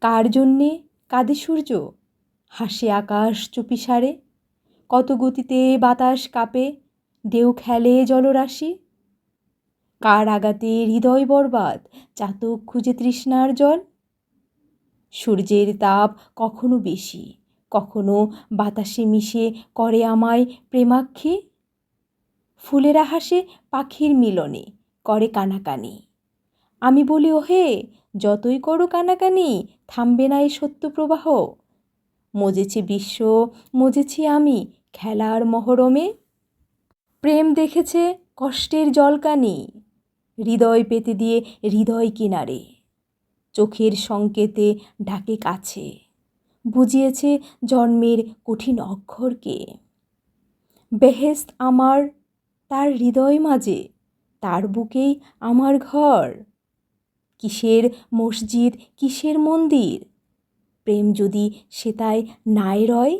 কার জন্যে কাঁদে সূর্য? হাসে আকাশ চুপিসারে কত গতিতে বাতাস কাঁপে, ঢেউ খেলে জলরাশি। কার আঘাতে হৃদয় বরবাদ, চাতক খুঁজে তৃষ্ণার জল? সূর্যের তাপ কখনো বেশি, কখনো বাতাসে মিশে করে আমায় প্রেমাক্ষী। ফুলেরা হাসে পাখির মিলনে, করে কানাকানি। আমি বলি, ওহে, যতই করো কানাকানি, থামবে না এই সত্য প্রবাহ। মজেছে বিশ্ব, মজেছি আমি, খেলার মহরমে। প্রেম দেখেছে কষ্টের জলকানি, হৃদয় পেতে দিয়ে হৃদয় কিনারে। চোখের সংকেতে ডাকে কাছে, বুঝিয়েছে জন্মের কঠিন অক্ষরকে। বেহেস্ত আমার, তার হৃদয় মাঝে, তার বুকেই আমার ঘর। কিসের মসজিদ কিসের মন্দির? প্রেম যদি সেতায় নাই রয়